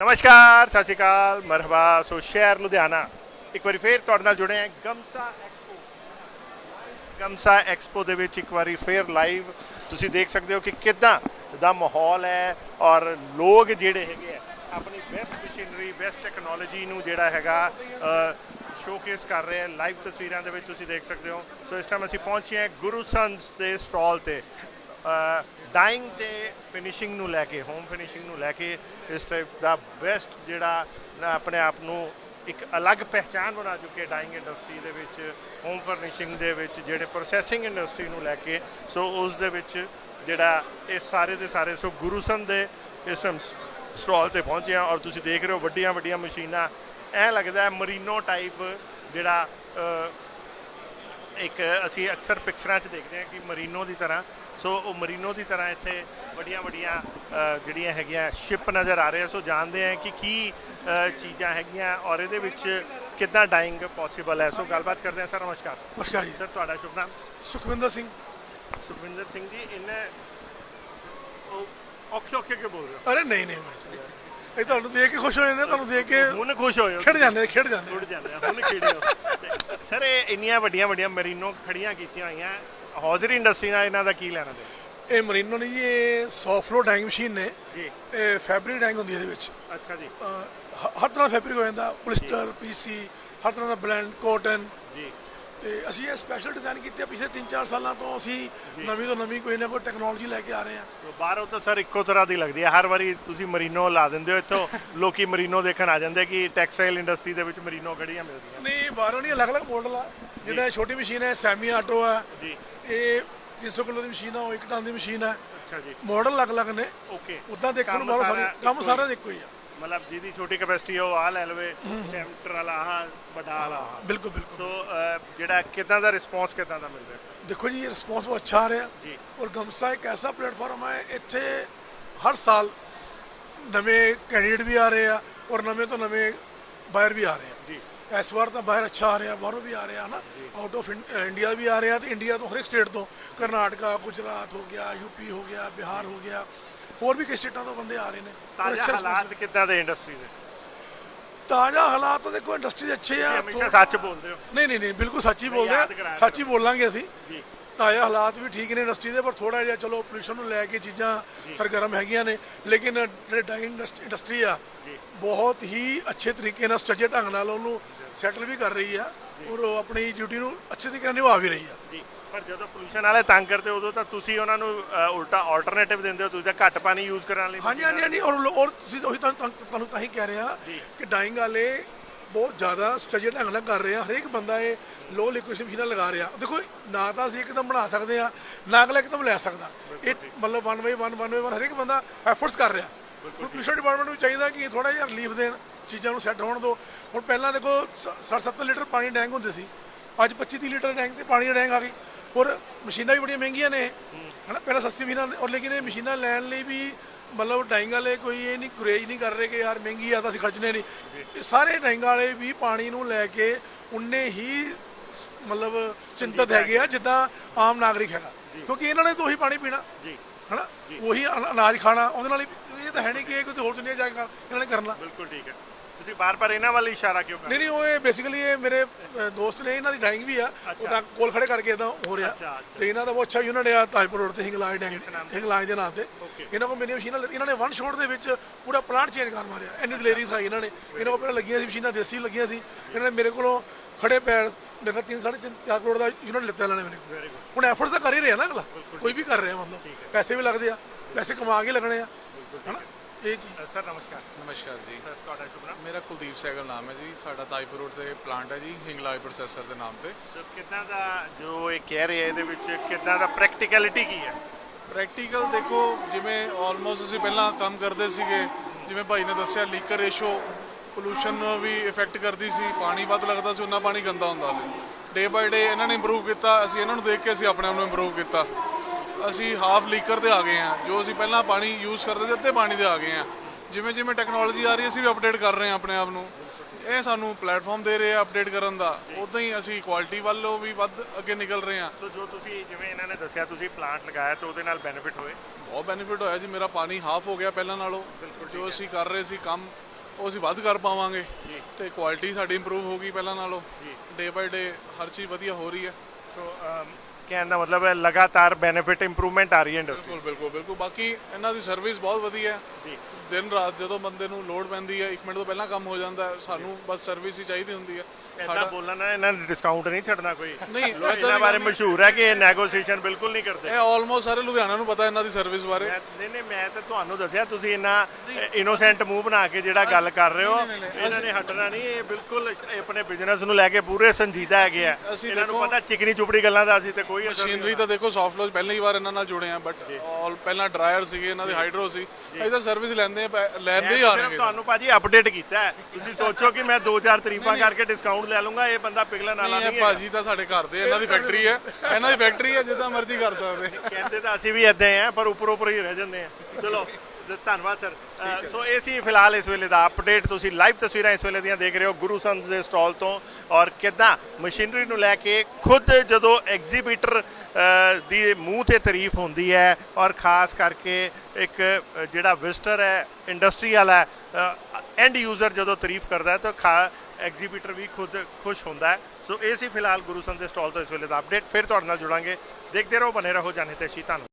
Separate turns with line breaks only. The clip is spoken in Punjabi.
ਨਮਸਕਾਰ, ਸਤਿ ਸ਼੍ਰੀ ਅਕਾਲ, ਮਰਹਬਾ, ਸੋ ਸ਼ਹਿਰ ਲੁਧਿਆਣਾ। ਇੱਕ ਵਾਰੀ ਫੇਰ ਤੁਹਾਡੇ ਨਾਲ ਜੁੜੇ ਹਾਂ, ਗਮਸਾ ਐਕਸਪੋ। ਗਮਸਾ ਐਕਸਪੋ ਦੇ ਵਿੱਚ ਇੱਕ ਵਾਰੀ ਫੇਰ ਲਾਈਵ ਤੁਸੀਂ ਦੇਖ ਸਕਦੇ ਹੋ ਕਿ ਕਿਦਾਂ ਦਾ ਮਾਹੌਲ ਹੈ ਔਰ ਲੋਕ ਜਿਹੜੇ ਹੈਗੇ ਆ, ਆਪਣੀ ਬੈਸਟ ਮਸ਼ੀਨਰੀ ਬੈਸਟ ਟੈਕਨੋਲੋਜੀ ਨੂੰ ਜਿਹੜਾ ਹੈਗਾ ਸ਼ੋਕੇਸ ਕਰ ਰਹੇ ਆ ਲਾਈਵ ਤਸਵੀਰਾਂ ਦੇ ਵਿੱਚ ਤੁਸੀਂ ਦੇਖ ਸਕਦੇ ਹੋ। ਸੋ ਇਸ ਟਾਈਮ ਅਸੀਂ ਪਹੁੰਚੇ ਹਾਂ ਗੁਰੂ ਸੰਸ ਦੇ ਸਟਾਲ ਤੇ। ਡਾਈਂਗ ਤੇ ਫਿਨਿਸ਼ਿੰਗ ਨੂੰ ਲੈ ਕੇ ਹੋਮ ਫਿਨਿਸ਼ਿੰਗ ਨੂੰ ਲੈ ਕੇ ਇਸ ਟਾਈਪ ਦਾ ਬੈਸਟ ਜਿਹੜਾ ਆਪਣੇ ਆਪ ਨੂੰ ਇੱਕ ਅਲੱਗ ਪਹਿਚਾਨ ਬਣਾ ਚੁੱਕੇ ਡਾਈਂਗ ਇੰਡਸਟਰੀ ਦੇ ਵਿੱਚ ਹੋਮ ਫਰਨਿਸ਼ਿੰਗ ਦੇ ਵਿੱਚ, ਜਿਹੜੇ ਪ੍ਰੋਸੈਸਿੰਗ ਇੰਡਸਟਰੀ ਨੂੰ ਲੈ ਕੇ। ਸੋ ਉਸ ਦੇ ਵਿੱਚ ਜਿਹੜਾ ਇਹ ਸਾਰੇ ਦੇ ਸਾਰੇ ਸੋ ਗੁਰੂਸਨ ਦੇ ਇਸ ਟਾਈਮ ਸਟਾਲ ਤੇ ਪਹੁੰਚੇ ਆ ਔਰ ਤੁਸੀਂ ਦੇਖ ਰਹੇ ਹੋ ਵੱਡੀਆਂ ਵੱਡੀਆਂ ਮਸ਼ੀਨਾਂ। ਐ ਲੱਗਦਾ ਹੈ ਮਰੀਨੋ ਟਾਈਪ ਜਿਹੜਾ ਇੱਕ ਅਸੀਂ ਅਕਸਰ ਪਿਕਚਰਾਂ 'ਚ ਦੇਖਦੇ ਹਾਂ ਕਿ ਮਰੀਨੋ ਦੀ ਤਰ੍ਹਾਂ ਸੋ ਉਹ ਮਰੀਨੋ ਦੀ ਤਰ੍ਹਾਂ ਇੱਥੇ ਵੱਡੀਆਂ ਵੱਡੀਆਂ ਜਿਹੜੀਆਂ ਹੈਗੀਆਂ ਸ਼ਿਪ ਨਜ਼ਰ ਆ ਰਹੇ ਆ ਸੋ ਜਾਣਦੇ ਆ ਕਿ ਕੀ ਚੀਜ਼ਾਂ ਹੈਗੀਆਂ ਔਰ ਇਹਦੇ ਵਿੱਚ ਕਿੱਦਾਂ ਡਾਈਂਗ ਪੋਸੀਬਲ ਹੈ। ਸੋ ਗੱਲਬਾਤ ਕਰਦੇ ਹਾਂ। ਸਰ ਨਮਸਕਾਰ।
ਨਮਸਕਾਰ ਜੀ।
ਸਰ ਤੁਹਾਡਾ ਸ਼ੁਭ ਨਾਮ?
ਸੁਖਵਿੰਦਰ ਸਿੰਘ।
ਸੁਖਵਿੰਦਰ ਸਿੰਘ ਜੀ ਇਹਨੇ ਉਹ ਔਖੇ ਔਖੇ ਕਿਉਂ ਬੋਲ ਰਹੇ ਹੋ?
ਅਰੇ ਨਹੀਂ ਨਹੀਂ ਇਹ ਤੁਹਾਨੂੰ ਦੇਖ ਕੇ ਖੁਸ਼ ਹੋ ਜਾਂਦੇ ਤੁਹਾਨੂੰ ਦੇਖ ਕੇ
ਹੁਣ ਖੁਸ਼ ਹੋਏ ਹੋ
ਖਿੜ ਜਾਂਦੇ ਖਿੜ ਜਾਂਦੇ
ਉੱਡ ਜਾਂਦੇ ਹੁਣ ਹੋ। ਤੇ ਸਰ ਇਹ ਇੰਨੀਆਂ ਵੱਡੀਆਂ ਵੱਡੀਆਂ ਮਰੀਨੋ ਖੜੀਆਂ ਕੀਤੀਆਂ ਹੋਈਆਂ। ਹੌਜ਼ਰੀ ਇੰਡਸਟਰੀ ਨਾਲ ਇਹਨਾਂ ਦਾ ਕੀ ਲੈਣਾ ਦੇ
ਇਹ ਮਰੀਨੋ ਨਹੀਂ ਜੀ ਇਹ ਸੌਫਟ ਫਲੋ ਡਾਈਂਗ ਮਸ਼ੀਨ ਨੇ।
ਜੀ।
ਇਹ ਫੈਬਰਿਕ ਡਾਈਂਗ ਹੁੰਦੀ ਹੈ ਇਹਦੇ ਵਿੱਚ।
ਅੱਛਾ ਜੀ।
ਅਹ, ਹ- ਹਰ ਤਰ੍ਹਾਂ ਦਾ ਫੈਬਰਿਕ ਹੋ ਜਾਂਦਾ। ਪੋਲਿਸਟਰ ਪੀਸੀ ਹਰ ਤਰ੍ਹਾਂ ਦਾ ਬਲੈਂਡ ਕਾਟਨ
ਜੀ।
ਤੇ ਅਸੀਂ ਇਹ ਸਪੈਸ਼ਲ ਡਿਜ਼ਾਈਨ ਕੀਤੇ ਆ ਪਿਛਲੇ 3-4 ਸਾਲਾਂ ਤੋਂ ਅਸੀਂ ਨਵੀਂ ਤੋਂ ਨਵੀਂ ਕੋਈ ਨਾ ਕੋਈ ਟੈਕਨੋਲੋਜੀ ਲੈ ਕੇ ਆ ਰਹੇ ਹਾਂ
ਬਾਹਰੋਂ ਤਾਂ ਸਰ ਇੱਕੋ ਤਰ੍ਹਾਂ ਦੀ ਲੱਗਦੀ ਹੈ ਹਰ ਵਾਰੀ ਤੁਸੀਂ ਮਰੀਨੋ ਲਾ ਦਿੰਦੇ ਹੋ ਇੱਥੋਂ ਲੋਕੀ ਮਰੀਨੋ ਦੇਖਣ ਆ ਜਾਂਦੇ ਕਿ ਟੈਕਸਟਾਈਲ ਇੰਡਸਟਰੀ ਦੇ ਵਿੱਚ ਮਰੀਨੋ ਗੜੀਆਂ ਮਿਲਦੀਆਂ।
ਨਹੀਂ ਬਾਹਰੋਂ ਨਹੀਂ ਅਲੱਗ-ਅਲੱਗ ਮਾਡਲ ਆ। ਜਿਹਦਾ ਇਹ ਛੋਟੀ ਮਸ਼ੀਨ ਹੈ ਸੈਮੀ ਆਟੋ ਆ।
ਜੀ।
ਇਹ 300 ਕਿਲੋ ਦੀ ਮਸ਼ੀਨ ਆ ਉਹ 1 ਟਨ ਦੀ ਮਸ਼ੀਨ ਆ।
ਅੱਛਾ ਜੀ।
ਮਾਡਲ ਅਲੱਗ-ਅਲੱਗ ਨੇ।
ਓਕੇ
ਉਦਾਂ ਦੇਖਣ ਨੂੰ
ਕੰਮ
ਬਾਹਰੋਂ
ਸਾਰਾ
ਸਾਰੇ ਕੰਮ
ਇੱਕੋ
ਸਾਰਾ। ਇੱਕੋ ਹੀ ਆ
ਮਤਲਬ ਜਿਹਦੀ ਛੋਟੀ ਕੈਪੈਸਿਟੀ ਉਹ ਆ ਲੈ ਲਵੇ ਸੈਂਟਰ ਵਾਲਾ ਆਹ ਵੱਡਾ ਵਾਲਾ।
ਬਿਲਕੁਲ ਬਿਲਕੁਲ।
ਸੋ ਅਹ, ਜਿਹੜਾ ਕਿਦਾਂ ਦਾ ਰਿਸਪੌਂਸ ਕਿਦਾਂ ਦਾ ਮਿਲ ਰਿਹਾ?
ਦੇਖੋ ਜੀ ਰਿਸਪੌਂਸ ਬਹੁਤ ਅੱਛਾ ਆ ਰਿਹਾ।
ਜੀ।
ਔਰ ਗਮਸਾ ਇੱਕ ਐਸਾ ਪਲੇਟਫਾਰਮ ਹੈ ਇੱਥੇ ਹਰ ਸਾਲ ਨਵੇਂ ਕੈਂਡੀਡੇਟ ਵੀ ਆ ਰਹੇ ਆ ਔਰ ਨਵੇਂ ਤੋਂ ਨਵੇਂ ਬਾਹਰ ਵੀ ਆ ਰਹੇ ਆ।
ਜੀ।
ਇਸ ਵਾਰ ਤਾਂ ਬਾਹਰ ਅੱਛਾ ਆ ਰਿਹਾ ਬਾਹਰੋਂ ਵੀ ਆ ਰਿਹਾ ਹਨਾ? ਆਊਟ ਆਫ ਇੰਡੀਆ ਵੀ ਆ ਰਿਹਾ ਤੇ ਇੰਡੀਆ ਤੋਂ ਹਰ ਇੱਕ ਸਟੇਟ ਤੋਂ ਕਰਨਾਟਕਾ ਗੁਜਰਾਤ ਹੋ ਗਿਆ ਯੂਪੀ ਹੋ ਗਿਆ ਬਿਹਾਰ ਹੋ ਗਿਆ। ਹੋਰ ਵੀ ਕਈ ਸਟੇਟਾਂ ਤੋਂ ਬੰਦੇ ਆ ਰਹੇ ਨੇ।
ਤਾਜ਼ਾ ਹਾਲਾਤ ਕਿਦਾਂ ਦੇ ਇੰਡਸਟਰੀ ਦੇ?
ਤਾਜ਼ਾ ਹਾਲਾਤ ਦੇਖੋ ਇੰਡਸਟਰੀ ਦੇ ਅੱਛੇ ਆ
ਹਮੇਸ਼ਾ ਸੱਚ ਬੋਲਦੇ ਹੋ।
ਨਹੀਂ ਨਹੀਂ ਨਹੀਂ ਬਿਲਕੁਲ ਸੱਚ ਹੀ ਬੋਲਦੇ ਆ ਸੱਚ ਹੀ ਬੋਲਾਂਗੇ ਅਸੀਂ।
ਜੀ।
ਤਾਜ਼ਾ ਹਾਲਾਤ ਵੀ ਠੀਕ ਨੇ ਇੰਡਸਟਰੀ ਦੇ ਪਰ ਥੋੜਾ ਜਿਹਾ ਚਲੋ ਪੋਲੂਸ਼ਨ ਨੂੰ ਲੈ ਕੇ ਚੀਜ਼ਾਂ ਸਰਗਰਮ ਹੈਗੀਆਂ ਨੇ। ਲੇਕਿਨ ਜਿਹੜੇ ਡਾਈਂਗ ਇੰਡਸਟਰੀ ਆ। ਬਹੁਤ ਹੀ ਅੱਛੇ ਤਰੀਕੇ ਨਾਲ ਸੁਚੱਜੇ ਢੰਗ ਨਾਲ ਉਹਨੂੰ ਸੈਟਲ ਵੀ ਕਰ ਰਹੀ ਆ ਔਰ ਆਪਣੀ ਡਿਊਟੀ ਨੂੰ ਅੱਛੇ ਤਰੀਕੇ ਨਾਲ ਨਿਭਾ ਵੀ ਰਹੀ ਆ।
ਜੀ। ਪਰ ਜਦੋਂ ਪੋਲੂਸ਼ਨ ਵਾਲੇ ਤੰਗ ਕਰਦੇ ਉਦੋਂ ਤਾਂ ਤੁਸੀਂ ਉਹਨਾਂ ਨੂੰ ਉਲਟਾ ਆਲਟਰਨੇਟਿਵ ਦਿੰਦੇ ਹੋ ਤੁਸੀਂ ਤਾਂ ਘੱਟ ਪਾਣੀ ਯੂਜ਼ ਕਰਨ ਲਈ
ਹਾਂਜੀ ਹਾਂਜੀ ਹਾਂਜੀ ਔਰ ਔਰ ਤੁਸੀਂ ਉਹੀ ਤੁਹਾਨੂੰ ਤੁਹਾਨੂੰ- ਤੁਹਾਨੂੰ ਤਾਂ ਹੀ ਕਹਿ ਰਿਹਾ ਕਿ ਡਾਈਂਗ ਵਾਲੇ ਬਹੁਤ ਜ਼ਿਆਦਾ ਸੁਚੱਜੇ ਢੰਗ ਨਾਲ ਕਰ ਰਹੇ ਆ। ਹਰੇਕ ਬੰਦਾ ਇਹ ਲੋ ਲਿਕੁਇਡ ਮਸ਼ੀਨਾਂ ਲਗਾ ਰਿਹਾ। ਦੇਖੋ ਨਾ ਤਾਂ ਅਸੀਂ ਇੱਕਦਮ ਬਣਾ ਸਕਦੇ ਆ ਨਾ ਅਗਲਾ ਇੱਕਦਮ ਲੈ ਸਕਦਾ। ਇਹ ਮਤਲਬ 1 ਬਾਈ 1 1 ਬਾਈ 1 ਹਰੇਕ ਬੰਦਾ ਐਫਰਟਸ ਕਰ ਰਿਹਾ। ਪੋਲੂਸ਼ਨ ਡਿਪਾਰਟਮੈਂਟ ਨੂੰ ਚਾਹੀਦਾ ਕਿ ਥੋੜਾ ਜਿਹਾ ਰਿਲੀਫ ਦੇਣ ਚੀਜ਼ਾਂ ਨੂੰ ਸੈੱਟ ਹੋਣ ਦਿਓ ਹੁਣ ਪਹਿਲਾਂ ਦੇਖੋ 60 70 ਲੀਟਰ ਪਾਣੀ ਡੈਂਗ ਹੁੰਦੇ ਸੀ। ਅੱਜ 25 30 ਲੀਟਰ ਡੈਂਗ ਤੇ ਪਾਣੀ ਡੈਂਗ ਆ ਗਈ। ਔਰ ਮਸ਼ੀਨਾਂ ਵੀ ਬੜੀਆਂ ਮਹਿੰਗੀਆਂ ਨੇ। ਹਨਾ ਪਹਿਲਾਂ ਸਸਤੀ ਮਸ਼ੀਨਾਂ ਔਰ ਲੇਕਿਨ ਇਹ ਮਸ਼ੀਨਾਂ ਲੈਣ ਲਈ ਵੀ ਮਤਲਬ ਡਾਈਂਗ ਵਾਲੇ ਕੋਈ ਇਹ ਨਹੀਂ ਗੁਰੇਜ ਨਹੀਂ ਕਰ ਰਹੇ ਕਿ ਯਾਰ ਮਹਿੰਗੀ ਆ ਤਾਂ ਅਸੀਂ ਖਰਚਣੇ ਨਹੀਂ। ਸਾਰੇ ਡਾਈਂਗ ਵਾਲੇ ਵੀ ਪਾਣੀ ਨੂੰ ਲੈ ਕੇ ਉਨੇ ਹੀ ਮਤਲਬ ਚਿੰਤਤ ਹੈਗੇ ਆ ਜਿੱਦਾਂ ਆਮ ਨਾਗਰਿਕ ਹੈਗਾ। ਕਿਉਂਕਿ ਇਹਨਾਂ ਨੇ ਤਾਂ ਉਹੀ ਪਾਣੀ ਪੀਣਾ।
ਜੀ।
ਹਨਾ ਉਹੀ ਅਨ- ਅਨਾਜ ਖਾਣਾ ਉਹਦੇ ਨਾਲ ਹੀ ਇਹ ਤਾਂ ਹੈ ਨਹੀਂ ਕਿ ਕੋਈ ਹੋਰ ਦੁਨੀਆ ਜਾ ਕੇ ਇਹਨਾਂ ਨੇ ਕਰਨਾ।
ਬਿਲਕੁਲ ਠੀਕ ਹੈ। ਤੁਸੀਂ ਬਾਰ-ਬਾਰ ਇਹਨਾਂ ਵੱਲ ਇਸ਼ਾਰਾ ਕਿਉਂ ਕਰ
ਨਹੀਂ ਨਹੀਂ ਉਹ ਇਹ ਬੇਸਿਕਲੀ ਇਹ ਮੇਰੇ ਅ, ਦੋਸਤ ਨੇ ਇਹਨਾਂ ਦੀ ਡਾਈਂਗ ਵੀ ਆ। ਉਹ ਤਾਂ ਕੋਲ ਖੜੇ ਕਰਕੇ ਇਦਾਂ ਹੋ ਰਿਹਾ।
ਅੱਛਾ, ਅੱਛਾ।
ਤੇ ਇਹਨਾਂ ਦਾ ਬਹੁਤ ਅੱਛਾ ਯੂਨਿਟ ਆ ਤਾਜਪੁਰ ਰੋਡ ਤੇ ਹਿੰਗਲਾਜ ਡਾਈਂਗ ਹਿੰਗਲਾਜ ਦੇ ਨਾਮ ਤੇ। ਇਹਨਾਂ ਕੋਲ ਮੇਰੀ ਮਸ਼ੀਨਾਂ ਇਹਨਾਂ ਨੇ ਵਨ ਸ਼ੋਟ ਦੇ ਵਿੱਚ ਪੂਰਾ ਪਲਾਂਟ ਚੇਂਜ ਕਰ ਮਾਰਿਆ। ਇੰਨੀ ਦਲੇਰੀ ਸੀ ਇਹਨਾਂ ਨੇ। ਇਹਨਾਂ ਕੋਲ ਪਹਿਲਾਂ ਲੱਗੀਆਂ ਸੀ ਮਸ਼ੀਨਾਂ ਦੇਸੀ ਲੱਗੀਆਂ ਸੀ। ਇਹਨਾਂ ਨੇ ਮੇਰੇ ਕੋਲੋਂ ਖੜੇ ਪੈਰ ਮੇਰੇ ਕੋਲ 3 3.5 4 ਕਰੋੜ ਦਾ ਯੂਨਿਟ ਲਿੱਤਾ ਇਹਨਾਂ ਨੇ ਮੇਰੇ ਕੋਲ। ਹੁਣ ਐਫਰਟਸ ਤਾਂ ਕਰ ਹੀ ਰਿਹਾ ਨਾ ਅਗਲਾ। ਕੋਈ ਵੀ ਕਰ ਰਿਹਾ ਮਤਲਬ। ਪੈਸੇ ਵੀ ਲੱਗਦੇ ਆ। ਪੈਸੇ ਕਮਾ ਕੇ ਲੱਗਣੇ ਆ। ਹਨਾ? ਇਹ ਚੀਜ਼
ਸਰ ਨਮਸਕਾਰ।
ਨਮਸਕਾਰ ਜੀ।
ਸਰ ਤੁਹਾਡਾ ਸ਼ੁਭ ਨਾਮ?
ਮੇਰਾ ਕੁਲਦੀਪ ਸਹਿਗਲ ਨਾਮ ਹੈ ਜੀ। ਸਾਡਾ ਤਾਜਪੁਰ ਰੋਡ ਤੇ ਪਲਾਂਟ ਹੈ ਜੀ ਹਿੰਗਲਾਜ ਪ੍ਰੋਸੈਸਰ ਦੇ ਨਾਮ ਤੇ।
ਸੋ ਕਿੱਦਾਂ ਦਾ ਜੋ ਇਹ ਕਹਿ ਰਹੇ ਇਹਦੇ ਵਿੱਚ ਕਿੱਦਾਂ ਦਾ ਪ੍ਰੈਕਟੀਕੈਲਿਟੀ ਕੀ ਹੈ?
ਪ੍ਰੈਕਟੀਕਲ ਦੇਖੋ ਜਿਵੇਂ ਆਲਮੋਸਟ ਅਸੀਂ ਪਹਿਲਾਂ ਕੰਮ ਕਰਦੇ ਸੀਗੇ ਜਿਵੇਂ ਭਾਈ ਨੇ ਦੱਸਿਆ ਲੀਕਰ ਰੇਸ਼ੋ ਪੋਲੂਸ਼ਨ ਨੂੰ ਵੀ ਇਫੈਕਟ ਕਰਦੀ ਸੀ। ਪਾਣੀ ਵੱਧ ਲੱਗਦਾ ਸੀ ਉਹਨਾਂ ਪਾਣੀ ਗੰਦਾ ਹੁੰਦਾ ਸੀ। ਡੇ ਬਾਈ ਡੇ ਇਹਨਾਂ ਨੇ ਇੰਪਰੂਵ ਕੀਤਾ ਅਸੀਂ ਇਹਨਾਂ ਨੂੰ ਦੇਖ ਕੇ ਅਸੀਂ ਆਪਣੇ ਆਪ ਨੂੰ ਇੰਪਰੂਵ ਕੀਤਾ। ਅਸੀਂ ਹਾਫ ਲੀਕਰ ਤੇ ਆ ਗਏ ਆ ਜੋ ਅਸੀਂ ਪਹਿਲਾਂ ਪਾਣੀ ਯੂਜ਼ ਕਰਦੇ ਸੀ ਅੱਧੇ ਪਾਣੀ ਦੇ ਆ ਗਏ ਆ ਜਿਵੇਂ ਜਿਵੇਂ ਟੈਕਨੋਲੋਜੀ ਆ ਰਹੀ ਹੈ ਅਸੀਂ ਵੀ ਅਪਡੇਟ ਕਰ ਰਹੇ ਹਾਂ ਆਪਣੇ ਆਪ ਨੂੰ। ਇਹ ਸਾਨੂੰ ਪਲੇਟਫਾਰਮ ਦੇ ਰਹੇ ਆ ਅਪਡੇਟ ਕਰਨ ਦਾ। ਉਦਾਂ ਹੀ ਅਸੀਂ ਕੁਆਲਿਟੀ ਵੱਲੋਂ ਵੀ ਵੱਧ ਅੱਗੇ ਨਿਕਲ ਰਹੇ ਹਾਂ।
ਸੋ ਜੋ ਤੁਸੀਂ ਜਿਵੇਂ ਇਹਨਾਂ ਨੇ ਦੱਸਿਆ ਤੁਸੀਂ ਪਲਾਂਟ ਲਗਾਇਆ ਤਾਂ ਉਹਦੇ ਨਾਲ ਬੈਨੀਫਿਟ ਹੋਏ?
ਬਹੁਤ ਬੈਨੀਫਿਟ ਹੋਇਆ ਜੀ। ਮੇਰਾ ਪਾਣੀ ਹਾਫ ਹੋ ਗਿਆ ਪਹਿਲਾਂ ਨਾਲੋਂ। ਜੋ ਅਸੀਂ ਕਰ ਰਹੇ ਸੀ ਕੰਮ ਉਹ ਅਸੀਂ ਵੱਧ ਕਰ ਪਾਵਾਂਗੇ। ਤੇ ਕੁਆਲਿਟੀ ਸਾਡੀ ਇੰਪਰੂਵ ਹੋਗੀ ਪਹਿਲਾਂ ਨਾਲੋਂ। ਡੇ ਬਾਈ ਡੇ ਹਰ ਚੀਜ਼ ਵਧੀਆ ਹੋ ਰਹੀ ਹੈ।
ਸੋ ਕਹਿਣ ਦਾ ਮਤਲਬ ਹੈ ਲਗਾਤਾਰ ਬੈਨੀਫਿਟ ਇੰਪਰੂਵਮੈਂਟ ਆ ਰਹੀ ਹੈ ਇੰਡਸਟਰੀ
ਬਿਲਕੁਲ ਬਿਲਕੁਲ ਬਿਲਕੁਲ। ਬਾਕੀ ਇਹਨਾਂ ਦੀ ਸਰਵਿਸ ਬਹੁਤ ਵਧੀਆ ਹੈ। ਦਿਨ ਰਾਤ ਜਦੋਂ ਬੰਦੇ ਨੂੰ ਲੋਡ ਪੈਂਦੀ ਹੈ 1 ਮਿੰਟ ਤੋਂ ਪਹਿਲਾਂ ਕੰਮ ਹੋ ਜਾਂਦਾ ਹੈ ਸਾਨੂੰ ਬਸ ਸਰਵਿਸ ਹੀ ਚਾਹੀਦੀ ਹੁੰਦੀ ਹੈ।
ਐਦਾਂ ਬੋਲਣਾ ਇਹਨਾਂ ਨੇ ਡਿਸਕਾਊਂਟ ਨਹੀਂ ਛੱਡਣਾ ਕੋਈ।
ਨਹੀਂ
ਇਹਨਾਂ ਬਾਰੇ। ਮਸ਼ਹੂਰ ਹੈ ਕਿ ਇਹ ਨੈਗੋਸੀਏਸ਼ਨ ਬਿਲਕੁਲ ਨਹੀਂ ਕਰਦੇ।
ਇਹ ਆਲਮੋਸਟ ਸਾਰੇ ਲੁਧਿਆਣਾ ਨੂੰ ਪਤਾ ਇਹਨਾਂ ਦੀ ਸਰਵਿਸ ਬਾਰੇ।
ਨਹੀਂ ਨਹੀਂ ਮੈਂ ਤਾਂ ਤੁਹਾਨੂੰ ਦੱਸਿਆ ਤੁਸੀਂ ਇੰਨਾ ਇਨੋਸੈਂਟ ਮੂੰਹ ਬਣਾ ਕੇ ਜਿਹੜਾ ਗੱਲ ਕਰ ਰਹੇ ਹੋ ਇਹਨਾਂ ਨੇ ਹਟਣਾ ਨਹੀਂ ਇਹ ਬਿਲਕੁਲ ਆਪਣੇ ਬਿਜ਼ਨਸ ਨੂੰ ਲੈ ਕੇ ਪੂਰੇ ਸੰਜੀਦਾ ਹੈਗੇ ਆ। ਇਹਨਾਂ ਨੂੰ ਪਤਾ ਚਿਕਨੀ ਚੁਪੜੀ ਗੱਲਾਂ ਦਾ ਅਸੀਂ ਤੇ ਕੋਈ ਨਹੀਂ
ਮਸ਼ੀਨਰੀ ਤਾਂ ਦੇਖੋ ਸੌਫਟ ਲੋਜ ਪਹਿਲੀ ਵਾਰ ਇਹਨਾਂ ਨਾਲ ਜੁੜੇ ਆ ਬਟ ਆਲ ਪਹਿਲਾਂ ਡਰਾਇਰ ਸੀਗੇ ਇਹਨਾਂ ਦੇ ਹਾਈਡਰੋ ਸੀ। ਅਸੀਂ ਤਾਂ ਸਰਵਿਸ ਲੈਂਦੇ ਆ ਲੈਂਦੇ ਹੀ ਆ ਰਹੇ
ਤੁਹਾਨੂੰ ਭਾਜੀ ਅਪਡੇਟ ਕੀਤਾ ਤੁਸੀਂ ਸੋਚੋ ਕਿ ਮੈਂ 2000 ਤਾਰੀਫਾਂ ਕਰਕੇ ਡਿਸਕਾਊਂਟ ਲੈ ਲੂੰਗਾ ਇਹ ਬੰਦਾ ਪਿਘਲਣ ਵਾਲਾ
ਨਹੀਂ
ਹੈ
ਭਾਜੀ ਤਾਂ ਸਾਡੇ ਘਰ ਦੇ ਇਹਨਾਂ ਦੀ ਫੈਕਟਰੀ ਹੈ। ਇਹਨਾਂ ਦੀ ਫੈਕਟਰੀ ਹੈ ਜਿੱਦਾਂ ਮਰਜ਼ੀ ਕਰ ਸਕਦੇ।
ਕਹਿੰਦੇ ਤਾਂ ਅਸੀਂ ਵੀ ਇਦਾਂ ਆ ਪਰ ਉੱਪਰ ਉੱਪਰ ਹੀ ਰਹਿ ਜਾਂਦੇ ਆ। ਚਲੋ ਧੰਨਵਾਦ ਸਰ ਸੋ ਇਹ ਸੀ ਫਿਲਹਾਲ ਇਸ ਵੇਲੇ ਦਾ ਅਪਡੇਟ ਤੁਸੀਂ ਲਾਈਵ ਤਸਵੀਰਾਂ ਇਸ ਵੇਲੇ ਦੀਆਂ ਦੇਖ ਰਹੇ ਹੋ ਗੁਰੂ ਸੰਤ ਦੇ ਸਟਾਲ ਤੋਂ। ਔਰ ਕਿਦਾਂ ਮਸ਼ੀਨਰੀ ਨੂੰ ਲੈ ਕੇ ਖੁਦ ਜਦੋਂ ਐਗਜ਼ੀਬਿਟਰ ਦੀ ਮੂੰਹ ਤੇ ਤਾਰੀਫ ਹੁੰਦੀ ਹੈ ਔਰ ਖਾਸ ਕਰਕੇ ਇੱਕ ਜਿਹੜਾ ਵਿਜ਼ਟਰ ਹੈ ਇੰਡਸਟਰੀ ਵਾਲਾ ਐਂਡ ਯੂਜ਼ਰ ਜਦੋਂ ਤਾਰੀਫ ਕਰਦਾ ਹੈ ਤਾਂ ਖਾ ਐਗਜ਼ੀਬਿਟਰ ਵੀ ਖੁਦ ਖੁਸ਼ ਹੁੰਦਾ ਹੈ। ਸੋ ਇਹ ਸੀ ਫਿਲਹਾਲ ਗੁਰੂ ਸੰਤ ਦੇ ਸਟਾਲ ਤੋਂ ਇਸ ਵੇਲੇ ਦਾ ਅਪਡੇਟ ਫਿਰ ਤੁਹਾਡੇ ਨਾਲ ਜੁੜਾਂਗੇ। ਦੇਖਦੇ ਰਹੋ ਬਨੇ ਰਹੋ ਜਾਣੇ ਤੇ ਧੰਨਵਾਦ